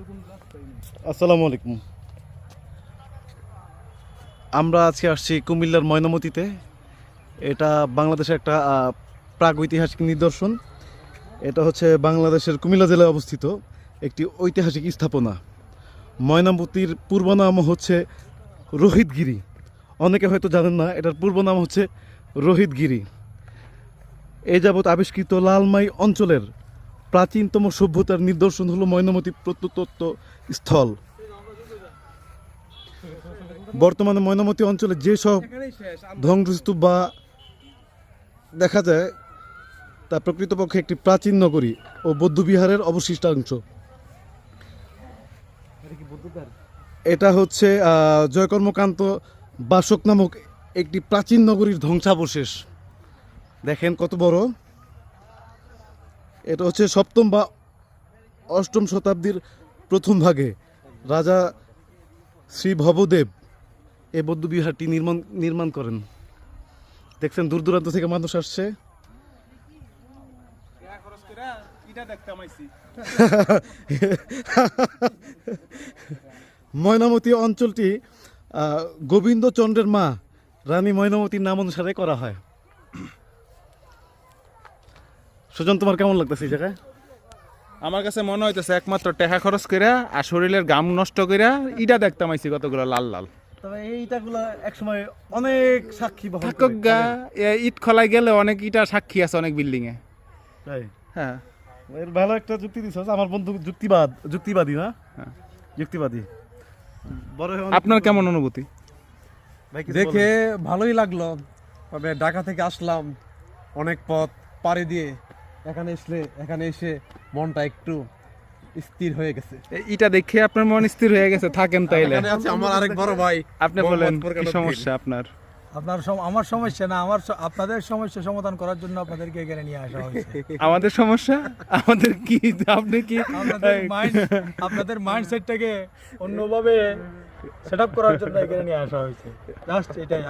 আসসালামু আলাইকুম। আমরা আজকে আসছি কুমিল্লার ময়নামতিতে। এটা বাংলাদেশের একটা প্রাগৈতিহাসিক নিদর্শন। এটা হচ্ছে বাংলাদেশের কুমিল্লা জেলায় অবস্থিত একটি ঐতিহাসিক স্থাপনা। ময়নামতির পূর্ব নাম হচ্ছে রোহিতগিরি। অনেকে হয়তো জানেন না, এটার পূর্ব নাম হচ্ছে রোহিতগিরি। এ যাবৎ আবিষ্কৃত লালমাই অঞ্চলের প্রাচীনতম সভ্যতার নিদর্শন হলো ময়নামতি প্রত্নতত্ত্ব স্থল। বর্তমানে ময়নামতি অঞ্চলে যেসব ধ্বংসস্তূপ বা দেখা যায়, তা প্রকৃতপক্ষে একটি প্রাচীন নগরী ও বৌদ্ধবিহারের অবশিষ্টাংশ। এটা হচ্ছে জয়কর্মকান্ত বাসক নামক একটি প্রাচীন নগরীর ধ্বংসাবশেষ। দেখেন কত বড়। এটা হচ্ছে সপ্তম বা অষ্টম শতাব্দীর প্রথম ভাগে। রাজা শ্রী ভবদেব এই বৌদ্ধবিহারটি নির্মাণ নির্মাণ করেন। দেখছেন দূর দূরান্ত থেকে মানুষ আসছে। ময়নামতি অঞ্চলটি গোবিন্দচন্দ্রের মা রানী ময়নামতির নাম অনুসারে করা হয়। সুজন তোমার কেমন লাগতেছে এই জায়গায়? আমার কাছে মনে হইতেছে একমাত্র টাকা খরচ কইরা আর শরীরের গাম নষ্ট কইরা ইটা দেখতাম আইছি কতগুলো লাল লাল। তবে একসময় অনেক সাক্ষী বহন করে। ইট খোলাই গেলে অনেক ইটা সাক্ষী আছে অনেক বিল্ডিং এ। তাই? হ্যাঁ। এর ভালো একটা যুক্তি দিছ আমার বন্ধু যুক্তিবাদ যুক্তিবাদী না? হ্যাঁ। যুক্তিবাদী। বড় আপনার কেমন অনুভূতি? দেখে ভালোই লাগল। তবে ঢাকা থেকে আসলাম অনেক পথ পাড়ি দিয়ে। এখানে এসলে এখানে এসে মনটা একটু স্থির হয়ে গেছে। এ- ইটা দেখে আপনার মন স্থির হয়ে গেছে থাকেন তাইলে। এখানে আছে আমার আরেক বড় ভাই আপনি বলেন কি সমস্যা আপনার? আপনার আমার সমস্যা না আমার আপনাদের সমস্যা সমাধান করার জন্য আপনাদেরকে এখানে নিয়ে আসা হয়েছে। আমাদের সমস্যা? আমাদের কি আপনি কি? আপনাদের মাইন্ড আপনাদের মাইন্ডসেটটাকে অন্যভাবে সেট আপ করার জন্য এখানে নিয়ে আসা হয়েছে। জাস্ট এটাই।